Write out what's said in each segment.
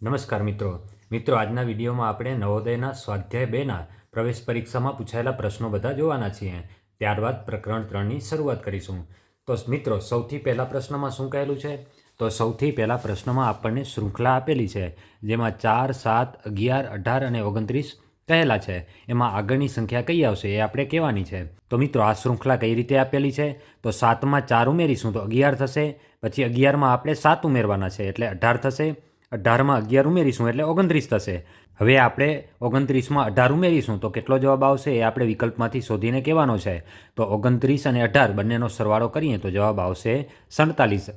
નમસ્કાર મિત્રો. મિત્રો, આજના વિડીયોમાં આપણે નવોદયના સ્વાધ્યાય બેના પ્રવેશ પરીક્ષામાં પૂછાયેલા પ્રશ્નો બધા જોવાના છીએ. ત્યારબાદ પ્રકરણ ત્રણની શરૂઆત કરીશું. તો મિત્રો, સૌથી પહેલાં પ્રશ્નમાં શું કહેલું છે? તો સૌથી પહેલાં પ્રશ્નમાં આપણને શૃંખલા આપેલી છે, જેમાં ચાર, સાત, અગિયાર, અઢાર અને ઓગણત્રીસ કહેલા છે. એમાં આગળની સંખ્યા કઈ આવશે એ આપણે કહેવાની છે. તો મિત્રો, આ શૃંખલા કઈ રીતે આપેલી છે? તો સાતમાં ચાર ઉમેરીશું તો અગિયાર થશે, પછી અગિયારમાં આપણે સાત ઉમેરવાના છે એટલે અઢાર થશે અઢારમાં અગિયાર ઉમેરીશું એટલે ઓગણત્રીસ થશે. હવે આપણે ઓગણત્રીસમાં અઢાર ઉમેરીશું તો કેટલો જવાબ આવશે એ આપણે વિકલ્પમાંથી શોધીને કહેવાનો છે. તો ઓગણત્રીસ અને અઢાર બંનેનો સરવાળો કરીએ તો જવાબ આવશે સડતાલીસ.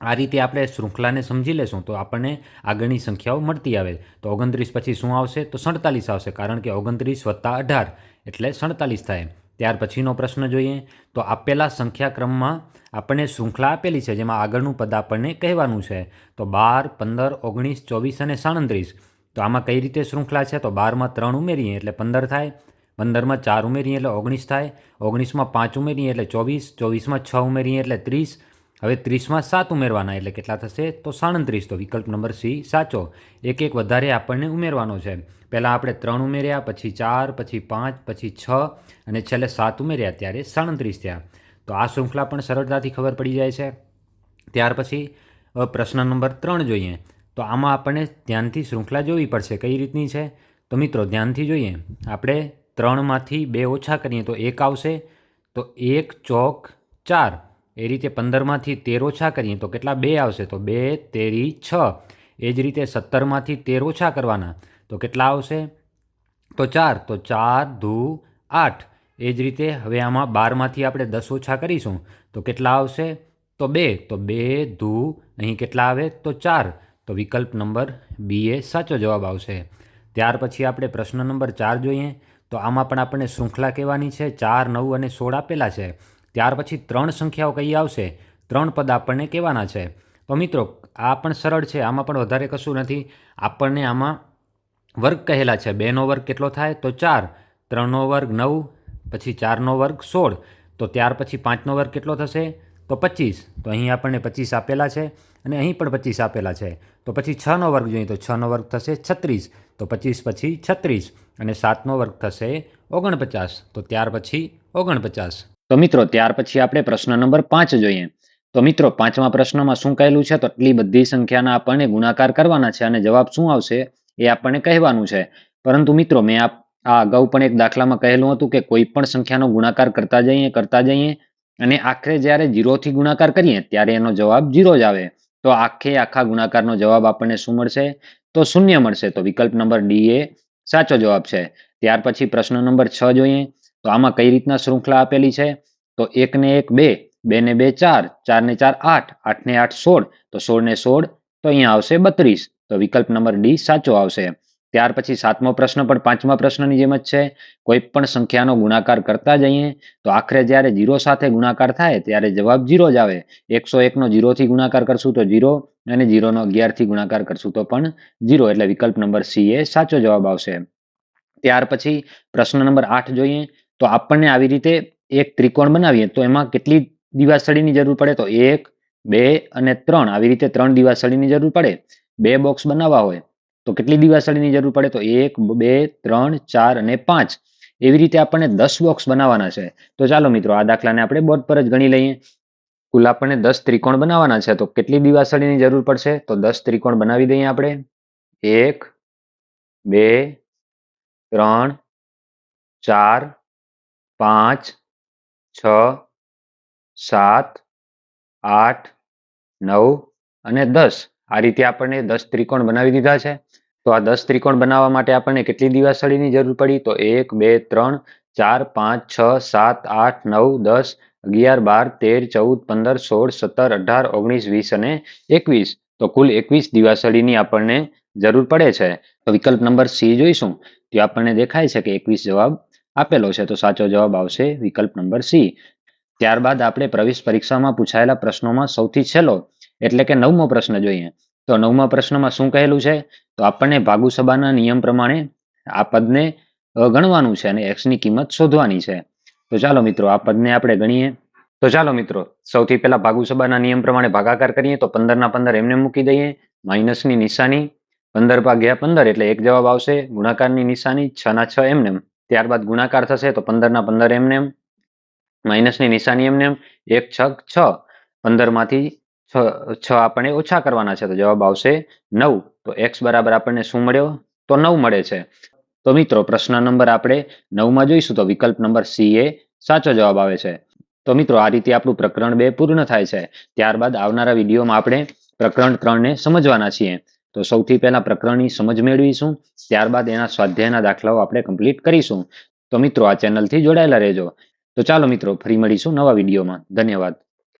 આ રીતે આપણે શૃંખલાને સમજી લેશું તો આપણને આગળની સંખ્યાઓ મળતી આવે. તો ઓગણત્રીસ પછી શું આવશે? તો સડતાલીસ આવશે કારણ કે ઓગણત્રીસ વત્તા અઢાર એટલે સડતાલીસ થાય. ત્યાર પછીનો પ્રશ્ન જોઈએ, તો આપેલા સંખ્યાક્રમમાં આપણને શૃંખલા આપેલી છે, જેમાં આગળનું પદ આપણને કહેવાનું છે. તો બાર, પંદર, ઓગણીસ, ચોવીસ અને સાડત્રીસ. તો આમાં કઈ રીતે શૃંખલા છે? તો બારમાં ત્રણ ઉમેરીએ એટલે પંદર થાય. પંદરમાં ચાર ઉમેરીએ એટલે ઓગણીસ થાય. ઓગણીસમાં પાંચ ઉમેરીએ એટલે ચોવીસ. ચોવીસમાં છ ઉમેરીએ એટલે ત્રીસ. હવે ત્રીસમાં સાત ઉમેરવાના એટલે કેટલા થશે? તો સાડત્રીસ. તો વિકલ્પ નંબર સી, સાચો. એક એક વધારે આપણને ઉમેરવાનો છે. પહેલાં આપણે ત્રણ ઉમેર્યા, પછી ચાર, પછી પાંચ, પછી છ અને છેલ્લે સાત ઉમેર્યા ત્યારે સાડત્રીસ થયા. તો આ શૃંખલા પણ સરળતાથી ખબર પડી જાય છે. ત્યાર પછી પ્રશ્ન નંબર ત્રણ જોઈએ. તો આમાં આપણને ધ્યાનથી શૃંખલા જોવી પડશે. કઈ રીતની છે? તો મિત્રો, ધ્યાનથી જોઈએ. આપણે ત્રણમાંથી બે ઓછા કરીએ તો એક આવશે. તો એક ચોક ચાર. એ રીતે પંદરમાંથી તેર ઓછા કરીએ તો કેટલા? બે આવશે. તો બે, તેરી, છ. એ જ રીતે સત્તરમાંથી તેર ઓછા કરવાના. તો કેટલા આવશે? તો ચાર. તો ચાર ધુ આઠ. એ જ રીતે હવે આમાં બારમાંથી આપણે દસ ઓછા કરીશું. તો કેટલા આવશે? તો બે. તો બે ધુ અહીં કેટલા આવે? તો ચાર. તો વિકલ્પ નંબર બી એ સાચો જવાબ આવશે. ત્યાર પછી આપણે પ્રશ્ન નંબર ચાર જોઈએ. તો આમાં પણ આપણને શૃંખલા કહેવાની છે. ચાર, નવ અને સોળ આપેલા છે. ત્યાર પછી ત્રણ સંખ્યાઓ કઈ આવશે? ત્રણ પદ આપણને કહેવાના છે. તો મિત્રો, આ પણ સરળ છે. આમાં પણ વધારે કશું નથી. આપણને આમાં વર્ગ કહેલા છે. બેનો વર્ગ કેટલો થાય? તો ચાર. ત્રણનો વર્ગ નવ, પછી ચારનો વર્ગ સોળ. તો ત્યાર પછી પાંચનો વર્ગ કેટલો થશે? તો પચીસ. તો અહીં આપણને પચીસ આપેલા છે અને અહીં પણ પચીસ આપેલા છે. તો પછી છનો વર્ગ જોઈએ તો છનો વર્ગ થશે છત્રીસ. તો પચીસ પછી છત્રીસ અને સાતનો વર્ગ થશે ઓગણપચાસ. તો ત્યાર પછી ઓગણપચાસ. તો મિત્રો, ત્યાર પછી આપણે પ્રશ્ન નંબર પાંચ જોઈએ. તો મિત્રો, પાંચમા પ્રશ્નમાં શું કહેલું છે? તો આટલી બધી સંખ્યાના આપણને ગુણાકાર કરવાના છે અને જવાબ શું આવશે? એ આપણને કહેવાનું છે. પરંતુ મિત્રો, મેં આ આ અગાઉ પણ એક દાખલામાં કહેલું હતું કે કોઈ પણ સંખ્યાનો ગુણાકાર કરતા જઈએ કરતા જઈએ અને આખરે જ્યારે જીરોથી ગુણાકાર કરીએ, ત્યારે એનો જવાબ જીરો જ આવે. તો આખે આખા ગુણાકારનો જવાબ આપણને શું મળશે? તો શૂન્ય મળશે. તો વિકલ્પ નંબર ડી એ સાચો જવાબ છે. ત્યાર પછી પ્રશ્ન નંબર છ જોઈએ. તો આમાં કઈ રીતના શૃંખલા આપેલી છે? તો એક ને એક બે બે ને બે ચાર ચાર ને ચાર આઠ આઠ ને આઠ સોળ, તો સોળ ને સોળ, તો અહીંયા આવશે બત્રીસ. તો વિકલ્પ નંબર ડી સાચો આવશે. ત્યાર પછી સાતમો પ્રશ્ન પણ પાંચમા પ્રશ્નની જેમ જ છે. કોઈ પણ સંખ્યાનો ગુણાકાર કરતા જઈએ, તો આખરે જ્યારે જીરો સાથે ગુણાકાર થાય, ત્યારે જવાબ જીરો જ આવે. એકસો એકનો જીરોથી ગુણાકાર કરશું તો જીરો, અને જીરોનો અગિયારથી ગુણાકાર કરશું તો પણ જીરો. એટલે વિકલ્પ નંબર સી એ સાચો જવાબ આવશે. ત્યાર પછી પ્રશ્ન નંબર આઠ જોઈએ. તો આપણને આવી રીતે એક ત્રિકોણ બનાવીએ તો એમાં કેટલી દિવાસળીની જરૂર પડે? તો એક, બે અને ત્રણ. આવી રીતે ત્રણ દિવાસળીની જરૂર પડે. બે બોક્સ બનાવવા હોય તો કેટલી દિવાસળીની જરૂર પડે? તો એક, બે, ત્રણ, ચાર અને પાંચ. એવી રીતે આપણને દસ બોક્સ બનાવવાના છે. તો ચાલો મિત્રો, આ દાખલાને આપણે બોર્ડ પર જ ગણી લઈએ. કુલ આપણને દસ ત્રિકોણ બનાવવાના છે. તો કેટલી દિવાસળીની જરૂર પડશે? તો દસ ત્રિકોણ બનાવી દઈએ આપણે. એક, બે, ત્રણ, ચાર પાંચ, છ, સાત, આઠ, નવ અને દસ. આ રીતે આપણને દસ ત્રિકોણ બનાવી દીધા છે. તો આ દસ ત્રિકોણ બનાવવા માટે આપણને કેટલી દિવાસળીની જરૂર પડી? તો એક, બે, ત્રણ, ચાર, પાંચ, છ, સાત, આઠ, નવ, દસ, અગિયાર, બાર, તેર, ચૌદ, પંદર, સોળ, સત્તર, અઢાર, ઓગણીસ, વીસ અને એકવીસ. તો કુલ એકવીસ દિવાસળીની આપણને જરૂર પડે છે. તો વિકલ્પ નંબર સી જોઈશું. તો આપણને દેખાય છે કે એકવીસ જવાબ આપેલો છે. તો સાચો જવાબ આવશે વિકલ્પ નંબર સી. ત્યારબાદ આપણે પ્રવેશ પરીક્ષામાં પૂછાયેલા પ્રશ્નોમાં સૌથી છેલ્લો, એટલે કે નવમો પ્રશ્ન જોઈએ. તો નવમા પ્રશ્નમાં શું કહેલું છે? તો આપણને ભાગુસભાના નિયમ પ્રમાણે આ પદને ગણવાનું છે અને એક્સની કિંમત શોધવાની છે. તો ચાલો મિત્રો, આ પદને આપણે ગણીએ. તો ચાલો મિત્રો, સૌથી પહેલા ભાગુસભાના નિયમ પ્રમાણે ભાગાકાર કરીએ. તો પંદર ના પંદર એમને મૂકી દઈએ. માઇનસની નિશાની, પંદર ભાગ્યા પંદર એટલે એક જવાબ આવશે. ગુણાકારની નિશાની છ ના છ એમનેમ ત્યારબાદ ગુણાકાર થશે તો પંદર ના પંદર એમનેમ માઇનસની નિશાની એમને એમ, એક છ છ પંદરમાંથી છ છ આપણે ઓછા કરવાના છે તો જવાબ આવશે નવ. તો એક્સ બરાબર આપણને શું મળ્યો? તો નવ મળે છે. તો મિત્રો, પ્રશ્ન નંબર આપણે નવમાં જોઈશું તો વિકલ્પ નંબર સી એ સાચો જવાબ આવે છે. તો મિત્રો, આ રીતે આપણું પ્રકરણ બે પૂર્ણ થાય છે. ત્યારબાદ આવનારા વિડીયોમાં આપણે પ્રકરણ ત્રણને સમજવાના છીએ. તો સૌથી પહેલા પ્રકરણની સમજ મેળવીશું. ત્યારબાદ એના સ્વાધ્યાયના દાખલાઓ આપણે કમ્પ્લીટ કરીશું. તો મિત્રો, આ ચેનલથી જોડાયેલા રહેજો. તો ચાલો મિત્રો, ફરી મળીશું નવા વિડીયોમાં. ધન્યવાદ.